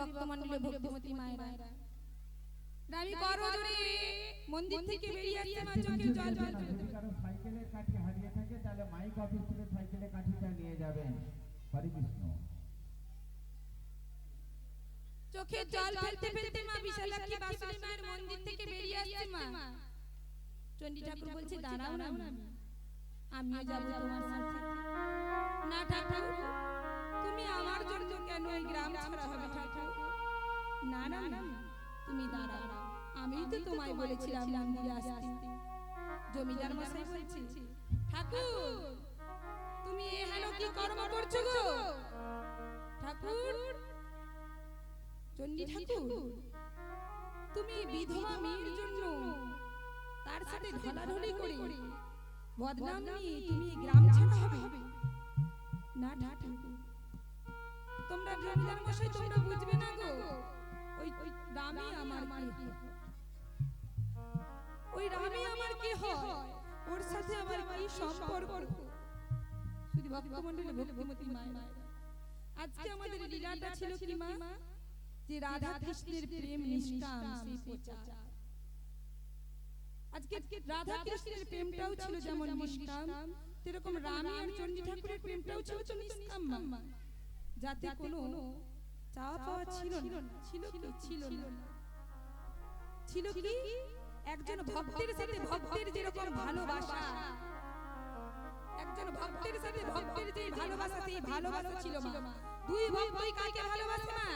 ভক্তমণ্ডলী ভক্তিমতী মায়েরা আমি করো জোরে মন্দির থেকে বেরিয়ে আসছে মা চোখে জল ফেলতে যদি কারও সাইকেলের কাঠি হারিয়ে থাকে তাহলে মাইক অফিস থেকে সাইকেলের কাঠিটা নিয়ে যাবেন। হরে কৃষ্ণ। চোখে জল ফেলতে ফেলতে মা বিশালাক্ষী বাসুদেব মায়ের মন্দির থেকে বেরিয়ে আসছে মা। চণ্ডী ঠাকুর বলছে দাঁড়াও না আমিও যাব তোমার সাথে। না ঠাকুর তুমি আমার জন্য কেন এই গ্রাম ছাড়া হবে ঠাকুর? না না তুমি দাঁড়াও। আমিই তো তোমায় বলেছিলাম মন্দিরে আসতে। জমিদার মশাই বলছি ঠাকুর তুমি এ কি কর্ম করছ গো? ঠাকুর চণ্ডী ঠাকুর তুমি বিধবা মেয়ের জন্য তার সাথে ঢলাঢলি করে বদনাম নিয়ে তুমি গ্রাম ছাড়া হবে? না না ঠাকুর। তোমরা জমিদার মশাই তোমরা বুঝবে না গো। ওই রামই আমার কি হয়? ওই রামই আমার কি হয়? ওর সাথে আমার কি সম্পর্ক? শুধু ভক্তমণ্ডলী ভক্তিমতী মায়েরা। আজকে আমাদের লীলাটা ছিল কি মা? যে রাধা কৃষ্ণের প্রেম নিষ্কাম সেই প্রচার। আজকে রাধা কৃষ্ণের প্রেমটাও ছিল যেমন নিষ্কাম সেরকম রানী আর চণ্ডী ঠাকুরের প্রেমটাও ছিল মা যাতে কোনো চাওয়া পাওয়া ছিল না। ছিল কি? ছিল না। ছিল কি? একজন ভক্তের সাথে ভক্তের যেরকম ভালোবাসা। একজন ভক্তের সাথে ভক্তের যে ভালোবাসা সেই ভালোবাসা ছিল মা। দুই ভক্তই কাকে ভালোবাসে না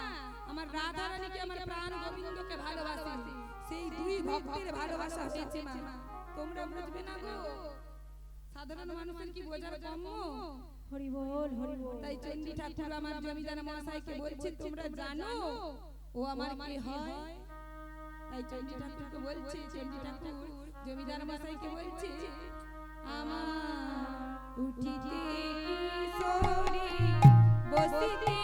আমার রাধা রানীকে আমার প্রাণ গোবিন্দকে ভালোবাসে। সেই দুই ভক্তের ভালোবাসা হয়েছে মা। তোমরা বুঝবে না গো। সাধারণ মানুষের কি বোঝার কম হরি বল হরি বল তাই চণ্ডী ঠাকুর আমার জমিদার মহাশয়কে বলছে তোমরা জানো ও আমার কি হয়? তাই চণ্ডী ঠাকুরকে বলছে চণ্ডী ঠাকুর জমিদার মহাশয়কে বলছে আমার উঠিতে বসিতে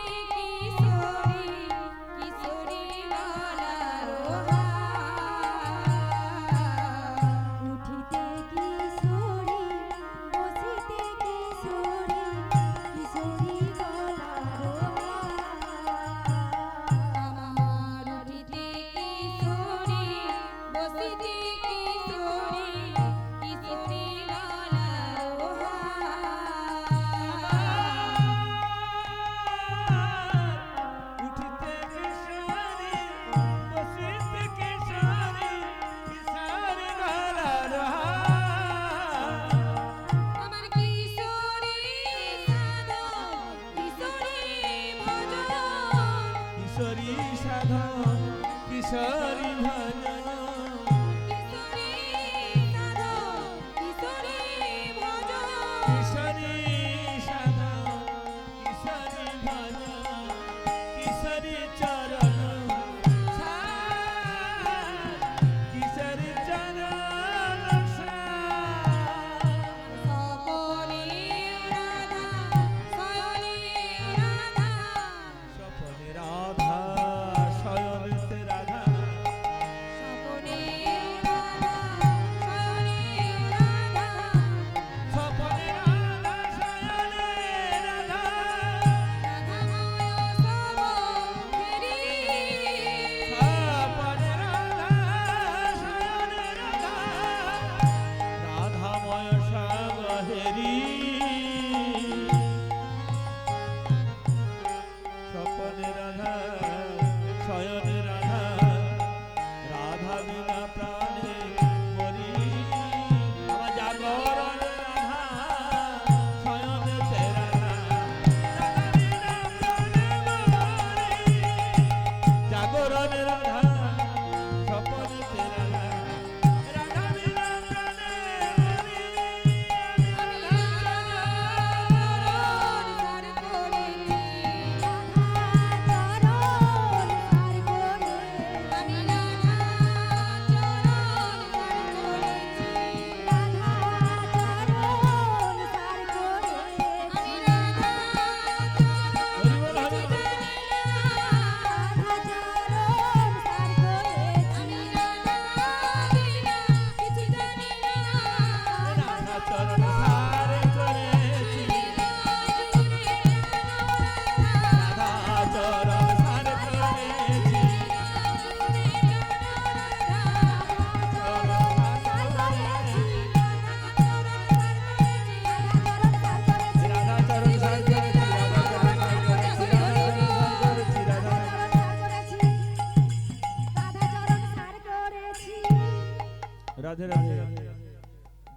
রাধে রাধে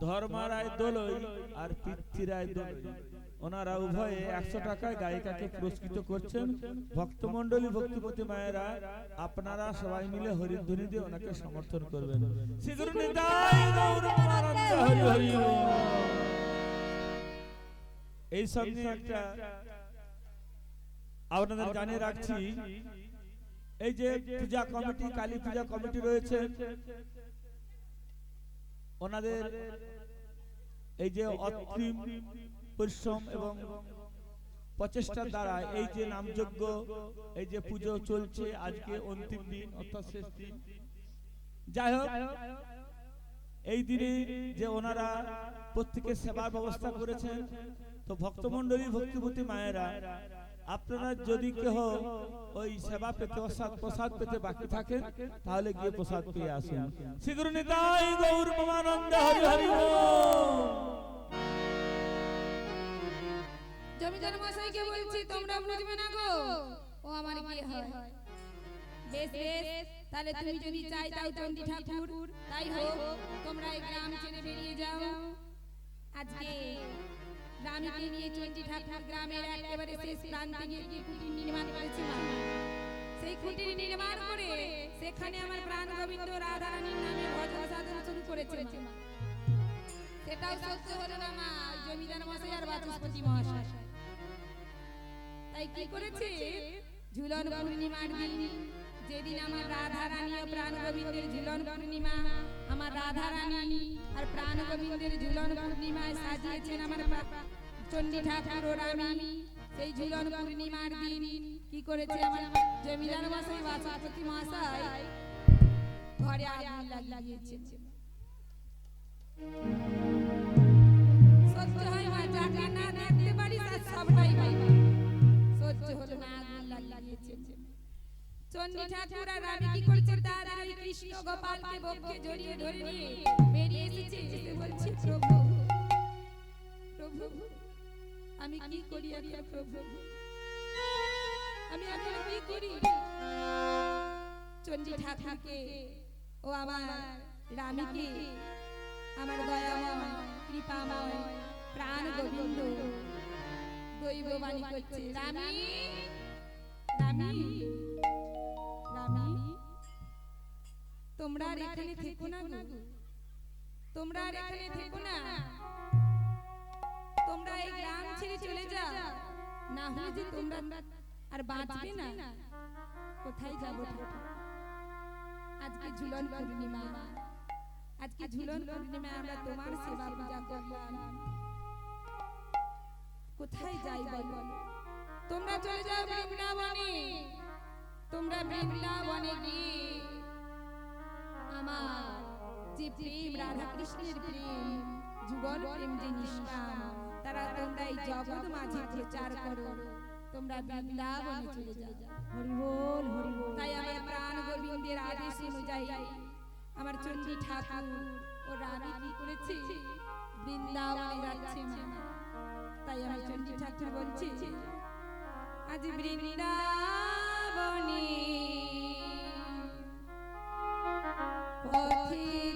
ধর্মারায় দোলই আর পিতৃরায় দোলই। ওনারা উভয়ে একশো টাকায় গায়িকাকে পুরস্কৃত করছেন। ভক্তমণ্ডলী ভক্তিপতি মায়েরা, আপনারা সবাই মিলে হরিধ্বনি দিয়ে ওনাকে সমর্থন করবেন। এই সঙ্গে একটা আপনাদের জানিয়ে রাখছি। এই যে পূজা কমিটি, কালী পূজা কমিটি রয়েছে। ওনাদের এই যে অত্রিম পরিশ্রম এবং প্রচেষ্টার দ্বারা এই যে নামযজ্ঞ এই যে পুজো চলছে আজকে অন্তিম দিন অর্থাৎ শেষ দিন। যাই হোক এই দিনে যে ওনারা প্রত্যেকের সেবার ব্যবস্থা করেছেন তো ভক্তমণ্ডলী ভক্তিপতি মায়েরা আপনারা যদি কেহ ওই সেবা পেতে প্রসাদ প্রসাদ পেতে বাকি থাকেন তাহলে গিয়ে প্রসাদ পেয়ে আসুন। শ্রীগুরু নিতাই গৌর মমানন্দ হরি হরি। জমিদার মশাইকে বলছি তোমরা বুঝবে না গো? ও আমার কি হয়। বেশ বেশ তাহলে তুমি যদি চাই তাই চন্ডী ঠাকুর। তাই হোক তোমরা এই গ্রাম ছেড়ে বেরিয়ে যাও। আজকে রানীকে নিয়ে চন্ডী ঠাকুর গ্রামের একেবারে শেষ প্রান্তে গিয়ে কি কুটির নির্মাণ করেছে সেই কুটির নির্মাণ করে সেখানে আমার প্রাণ গোবিন্দ রাধা রানীর নামে ভজন সাধন শুরু করেছে সেটাও সহ্য হলো না মা, জমিদার মশাই আর বাচস্পতি মহাশয়। তাই কি করেছে? ঝুলন পূর্ণিমার দিন যেদিন আমার রাধা রানী ও প্রাণ গোবিন্দের ঝুলন পূর্ণিমা, আমার রাধা রানী আর প্রাণ গোবিন্দের ঝুলন পূর্ণিমায় সাজিয়েছেন আমার চণ্ডী ঠাকুর ও রানী। সেই ঝুলন পূর্ণিমার দিন কি করেছে আমার জমিদার মশাই বাচস্পতি মহাশয় ঘরে আগুন লাগিয়েছে সহ্য হয় না যাকে না দেখতে পারি তার সবটাই পাইবা চন্ডী ঠাকুর আর রানী কি করছে? তাদের ওই কৃষ্ণ গোপালকে বক্ষে জড়িয়ে ধরে নিয়ে বেরিয়ে এসেছে এসে বলছে প্রভু প্রভু আমি কি করি এখন প্রভু? আমি এখন কি করি? চন্ডী ঠাকুরকে ও আমার রানীকে আমার দয়াময় কৃপাময় প্রাণ গোবিন্দ দৈববাণী করছে। রানী রানী তোমরা আর এখানে থেকো না গো। তোমরা আর এখানে থেকো না। তোমরা এই গ্রাম ছেড়ে চলে যাও। না হলে যে তোমরা আর বাঁচবে না। কোথায় যাব? আজকে ঝুলন পূর্ণিমা। আজকে ঝুলন পূর্ণিমায় আমরা তোমার সেবা পূজা করলাম। কোথায় যাই বলো? তোমরা চলে যাও বৃন্দাবনে। তোমরা বৃন্দাবনে গিয়ে আমার। যে প্রেম রাধা কৃষ্ণের প্রেম যুগল প্রেম যে নিষ্কাম তারা তোমরা এই জগৎ মাঝে প্রচার করো। তোমরা বৃন্দাবনে চলে যাও। হরি বল হরি বল তাই আমার প্রাণ গোবিন্দের আদেশ অনুযায়ী আমার চণ্ডী ঠাকুর ও রানী কি করেছে? বৃন্দাবনে যাচ্ছে তাই আমি চণ্ডী ঠাকুর বলছি আজ বৃন্দাবনে পথে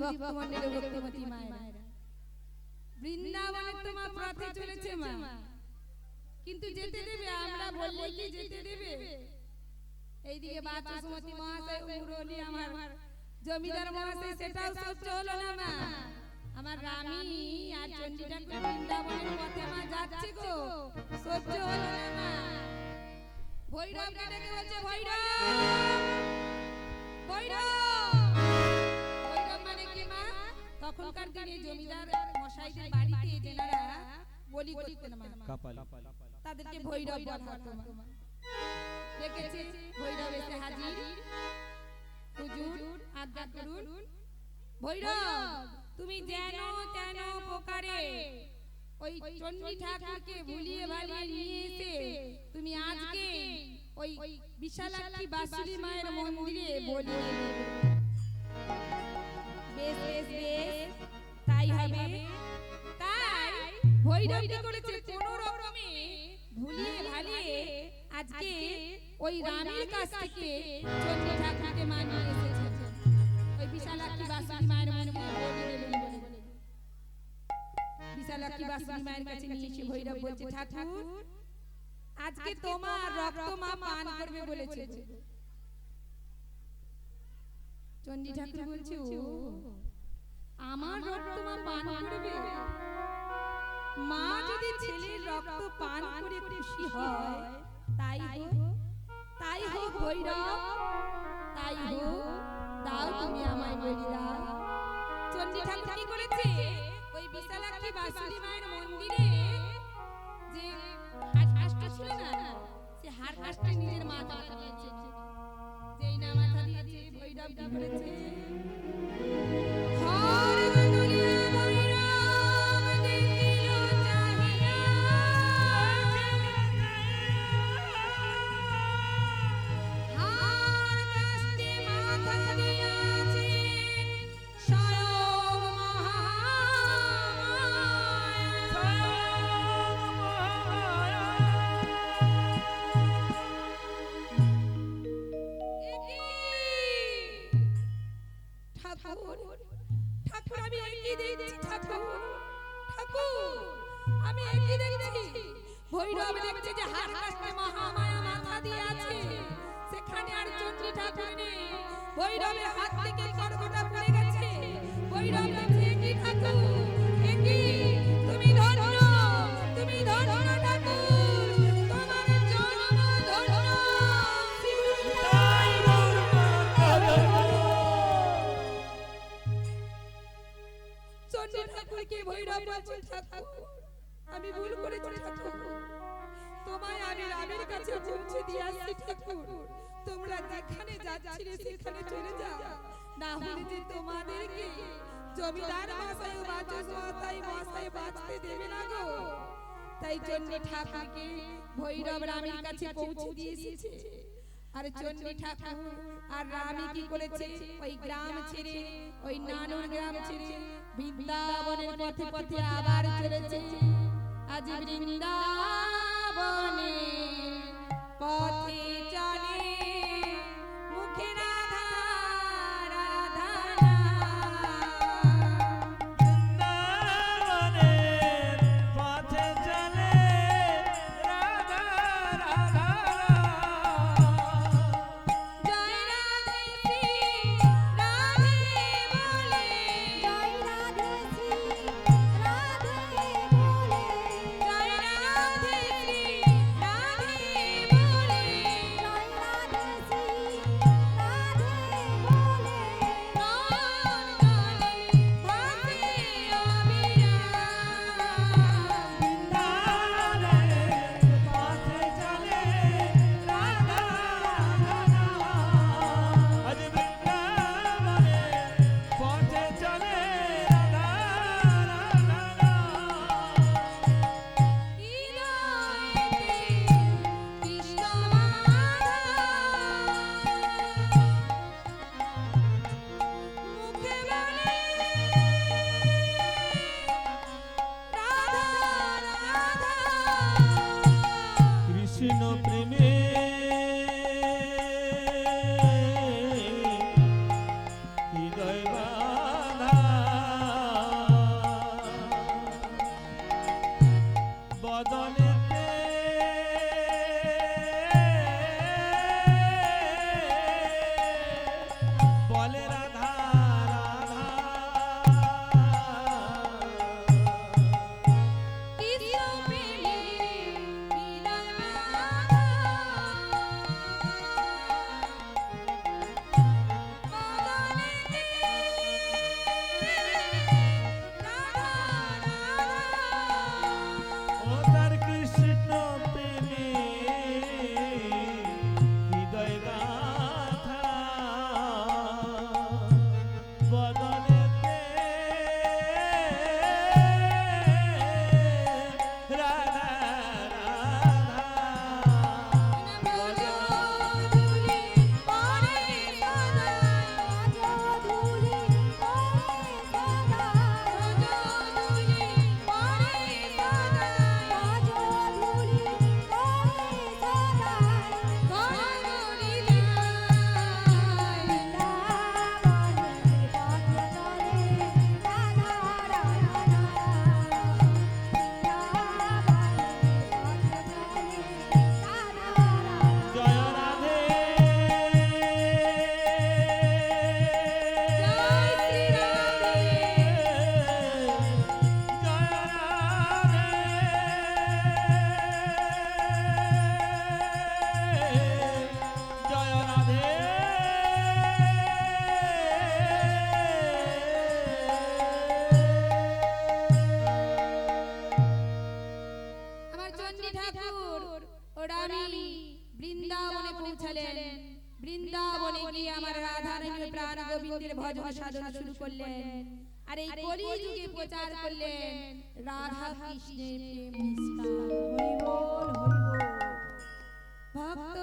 ভক্তমণ্ডলী ভক্তিমতী মায়েরা। বৃন্দাবনে তোমার পথে চলেছে মা। কিন্তু যেতে দেবে, আমরা বললে কি যেতে দেবে? এইদিকে মহাশয় আমার জমিদার মহাশয়, সেটাও সহ্য হলো না মা। আমার রানী আর বৃন্দাবনের পথে মা যাচ্ছে গো। সহ্য হলো না মা। ভৈরব ডেকে বলছে? ভৈরব! ভৈরব! তখনকার দিনে জমিদার মশাইদের বাড়িতে যেনারা বলি করতেন তাদেরকে ভৈরব বলা হতো। দেখেছে ভৈরব এসে হাজির। হুজুর। আজ্ঞা করুন। ভৈরব তুমি যেন তেন প্রকারে ওই চণ্ডী ঠাকুরকে ভুলিয়ে ভালিয়ে নিয়ে এসে তুমি আজকে ওই বিশালাক্ষী বাসুলি মায়ের মন্দিরে বলি বেশ বেশ বেশ। তাই হবে। তাই ভৈরব করেছে কোন রকমে ভুলিয়ে ভালিয়ে আজকে ওই রানীর কাছ থেকে চণ্ডী ঠাকুরকে মানিয়ে এসেছে। ওই বিশালাক্ষী বাসুলি মায়ের দেবেন বলে। বিশালাক্ষী বাসুলি মায়ের কাছে নিয়ে এসে ভৈরব বলছে ঠাকুর আজকে তোমার রক্ত মা পান করবে বলেছে। চণ্ডী ঠাকুর বলছে ও আমার রক্ত মা পান করবে। মা যদি ছেলের রক্ত পান করে খুশি হয় তাই হোক তাই হোক ভৈরব তাই হোক দাও তুমি আমায় বলি বলছে ঠাকুর আমি ভুল করেছি ঠাকুর। তোমায় আমি রামের কাছে পৌঁছে দিয়ে আসছি ঠাকুর। তোমরা যেখানে যাচ্ছিলে সেখানে চলে যাও। না হলে যে তোমাদেরকে জমিদার মশাই ও বাচস মশাই মশাই বাঁচতে দেবে না গো। তাই চন্ডী ঠাকুরকে ভৈরব রামের কাছে পৌঁছে দিয়ে এসেছে। আর চন্ডী ঠাকুর, আর রানী কি করেছে? ওই গ্রাম ছেড়ে, ওই নানুর গ্রাম ছেড়ে বৃন্দাবনের পথে পথে আবার চলেছে। আজ বৃন্দাবনে পথে প্রচার করলেন রাধা কৃষ্ণের প্রেম ভক্ত